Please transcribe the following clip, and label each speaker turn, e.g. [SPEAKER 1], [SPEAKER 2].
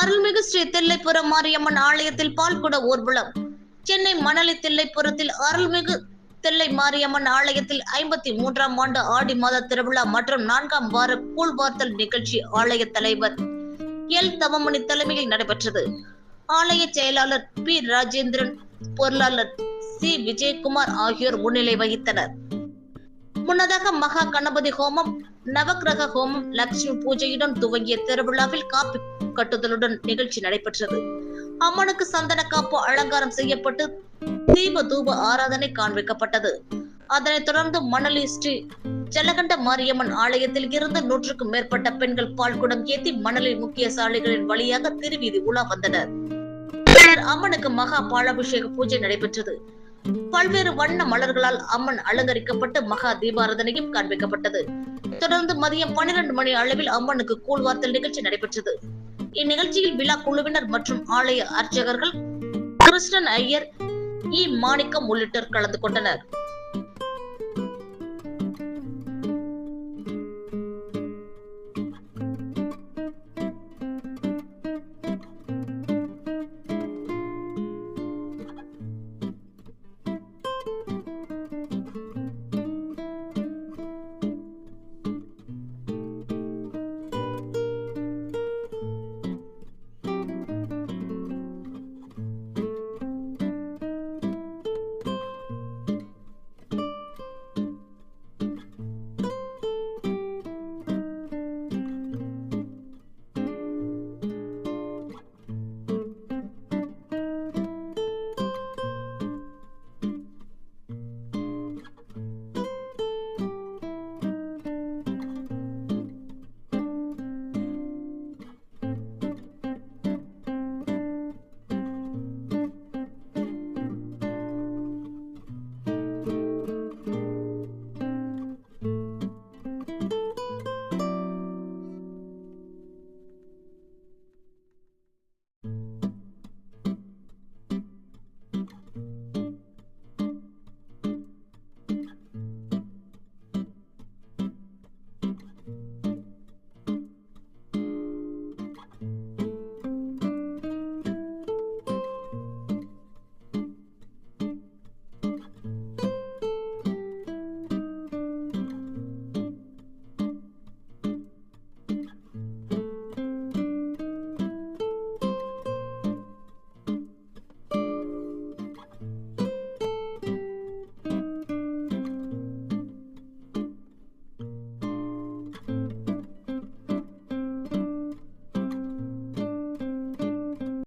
[SPEAKER 1] அருள்மிகு ஸ்ரீ தில்லைப்புரம் மாரியம்மன் ஆலயத்தில் பால்குட ஊர்வலம். சென்னை மணலி தில்லைப்புரத்தில் அருள்மிகு தில்லை மாரியம்மன் ஆலயத்தில் ஐம்பத்தி மூன்றாம் ஆண்டு ஆடி மாத திருவிழா மற்றும் நான்காம் வார கூழ்வார்த்தல் நிகழ்ச்சி ஆலய தலைவர் எல். தவமணி தலைமையில் நடைபெற்றது. ஆலய செயலாளர் பி. ராஜேந்திரன் பொருளாளர் சி. விஜயகுமார் ஆகியோர் முன்னிலை வகித்தனர். முன்னதாக மகா கணபதி ஹோமம் நவக்கிரக ஹோமம் லட்சுமி பூஜையுடன் துவங்கிய திருவிழாவில் காப்பி கட்டுதலுடன் நிகழ்ச்சி நடைபெற்றது. அம்மனுக்கு சந்தன காப்பு அலங்காரம் செய்யப்பட்டு தீப தூப ஆராதனை காண்பிக்கப்பட்டது. அதனைத் தொடர்ந்து மணலி ஸ்ரீ ஜலகண்ட மாரியம்மன் ஆலயத்தில் இருந்து நூற்றுக்கும் மேற்பட்ட பெண்கள் பால்குடம் ஏத்தி மணலில் முக்கிய சாலைகளின் வழியாக திருவீதி உலா வந்தனர். அம்மனுக்கு மகா பாலாபிஷேக பூஜை நடைபெற்றது. பல்வேறு வண்ண மலர்களால் அம்மன் அலங்கரிக்கப்பட்டு மகா தீபாரதனையும் காண்பிக்கப்பட்டது. தொடர்ந்து மதியம் பன்னிரண்டு மணி அளவில் அம்மனுக்கு கூழ்வார்த்தல் நிகழ்ச்சி நடைபெற்றது. இந்நிகழ்ச்சியில் விழா குழுவினர் மற்றும் ஆலய அர்ச்சகர்கள் கிருஷ்ணன் ஐயர் இ மாணிக்கம் உள்ளிட்டோர் கலந்து கொண்டனர்.